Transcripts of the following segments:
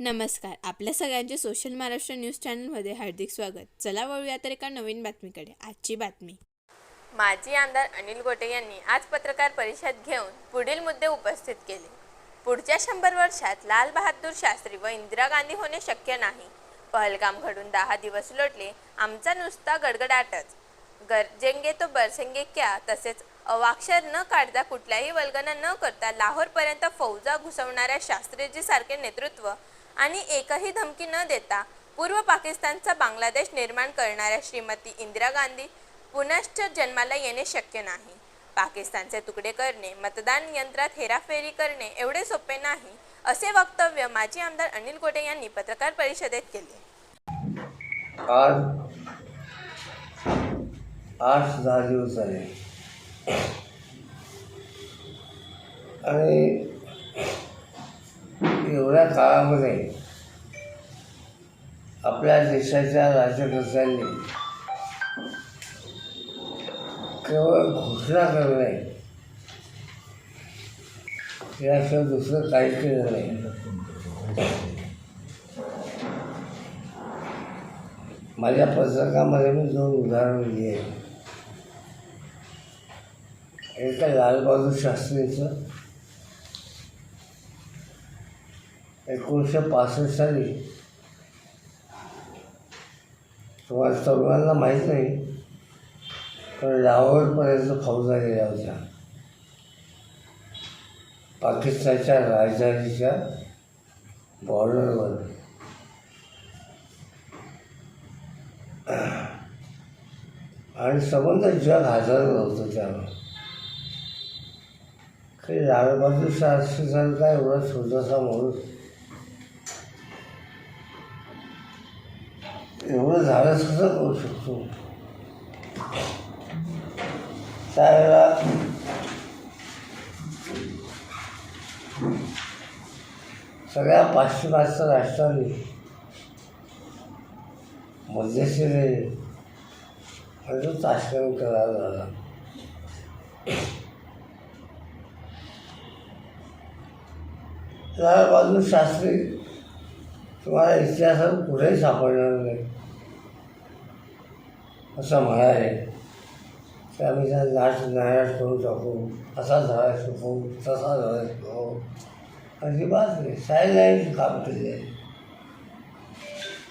नमस्कार. आपल्या सगळ्यांचे सोशल महाराष्ट्र न्यूज चॅनलमध्ये हार्दिक स्वागत. चला वळूया तर एका नवीन बातमीकडे. आजची बातमी. माजी आमदार अनिल गोटे यांनी आज पत्रकार परिषद घेऊन पुढील मुद्दे उपस्थित केले. पुढच्या शंभर वर्षात लाल बहादूर शास्त्री व इंदिरा गांधी होणे शक्य नाही. पहलगाम घडून दहा दिवस लोटले आमचा नुसता गडगडाटच. गरजेंगे तो बरसेंगे क्या? तसेच अवाक्षर न काढता कुठल्याही वल्गना न करता लाहोरपर्यंत फौजा घुसवणाऱ्या शास्त्रीजी सारखे नेतृत्व आणि एकही धमकी न देता पूर्व पाकिस्तानचा बांगलादेश निर्माण करणाऱ्या श्रीमती इंदिरा गांधी पुनश्च जन्माला येणे शक्य नाही. पाकिस्तानचे तुकडे करणे मतदान यंत्रात हेराफेरी करणे एवढे सोपे नाही असे वक्तव्य माजी आमदार अनिल गोटे यांनी पत्रकार परिषदेत केले. आज आठ दहा दिवस झाले. आणि एवढ्या काळामध्ये आपल्या देशाच्या राजकर्त्यांनी केवळ घोषणा करणे याशिवाय दुसरं काही केलं नाही. माझ्या पुस्तकामध्ये मी दोन उदाहरणं दिली आहेत. एक लालबहादूर शास्त्रीचं एकोणीसशे पासष्ट साली तुम्हाला तरुणांना माहीत नाही पण लाहोरपर्यंत फौजा गेल्या होत्या. पाकिस्तानच्या राजधानीच्या बॉर्डरवर. आणि संबंध जग हादरलं होतं त्यावर काही लालबहादूर शास्त्रीसारखा एवढा छोटासा माणूस एवढं झाडं सुद्धा करू शकतो. त्यावेळेला सगळ्या पाश्चिमात्य राष्ट्रांनी मध्यस्थीने आणि तो ताशकरण करार झाला बाजू शास्त्री तुम्हाला इतिहासात कुठेही सापडणार नाही. असं म्हणाले. की आम्ही त्या नाच नाराज करून टाकू असा झाला शिकवू तसा झाला शिकवू अजिबात नाही. सायलाईन काम केले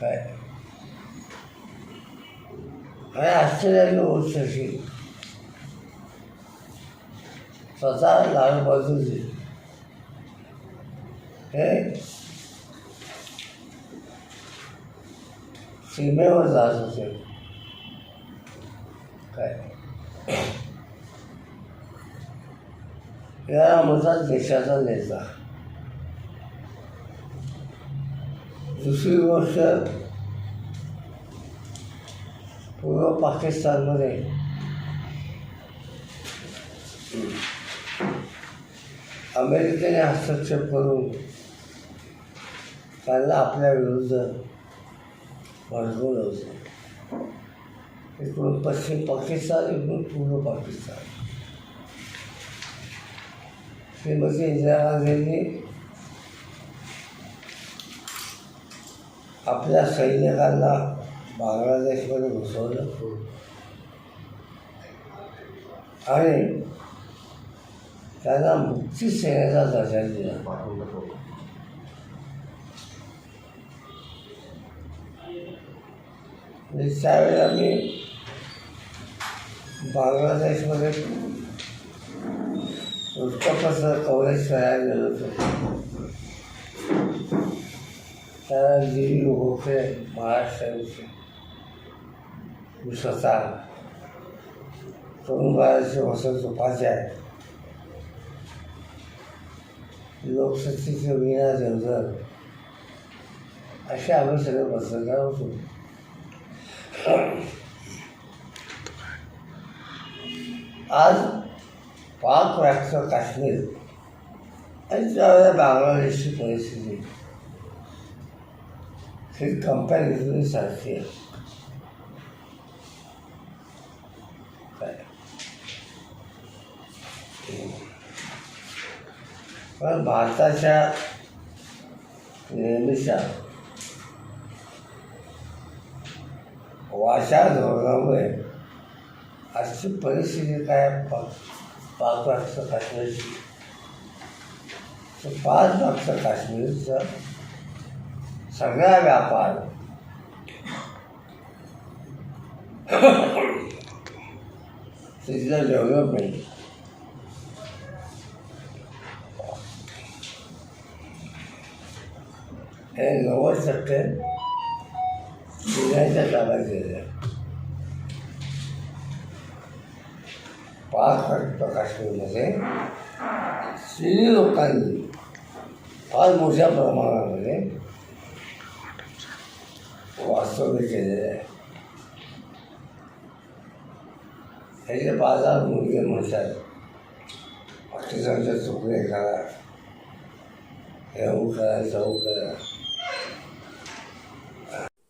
काय आणि आश्चर्याची गोष्ट अशी. स्वतः लालबहादूरजी हे? सीमेवर जात होते. काय? या म्हणतात देशाचा नेता. दुसरी गोष्ट पूर्व पाकिस्तानमध्ये अमेरिकेने हस्तक्षेप करून त्यांना आपल्या विरुद्ध भडकवलं होतं. इकडून पश्चिम पाकिस्तान एक पूर्व पाकिस्तान। श्रीमती इंदिरा गांधींनी आपल्या सैनिकांना बांगलादेशमध्ये घुसवलं आणि त्यांना मुक्ती सेनेचा दर्जा दिला म्हणजे त्यावेळेला मी बांगलादेशमध्ये वृत्तपत्र कव्हरेज तयार झालं होतं? त्या दिली होते महाराष्ट्राविषयी. मी स्वतः तरुण बाळाचे वसंत उपाध्याय लोकसत्तेचे वीणा देवधर असे आम्ही सगळे पत्रकार होतो. आज पाक राष्ट्र काश्मीर. आणि त्यावेळेला बांगलादेशची परिस्थिती. ही कंपॅरिझन सारखी आहे. पण भारताच्या नेहमीच्या वाशा धोरणामुळे आजची परिस्थिती काय पा पाच मागचं काश्मीरची. तर पाच मागचं काश्मीरचा सगळा व्यापार. तिथलं डेव्हलपमेंट हे नव्वद टक्के जिल्ह्याच्या ताब्यात गेले. पाच टक्के काश्मीरमध्ये चिनी लोकांनी फार मोठ्या प्रमाणामध्ये वास्तव्य केलेलं आहे. ह्याचे बाजार मुलगे म्हणतात पाकिस्तानच्या तुकडे करा हे करा जाऊ करा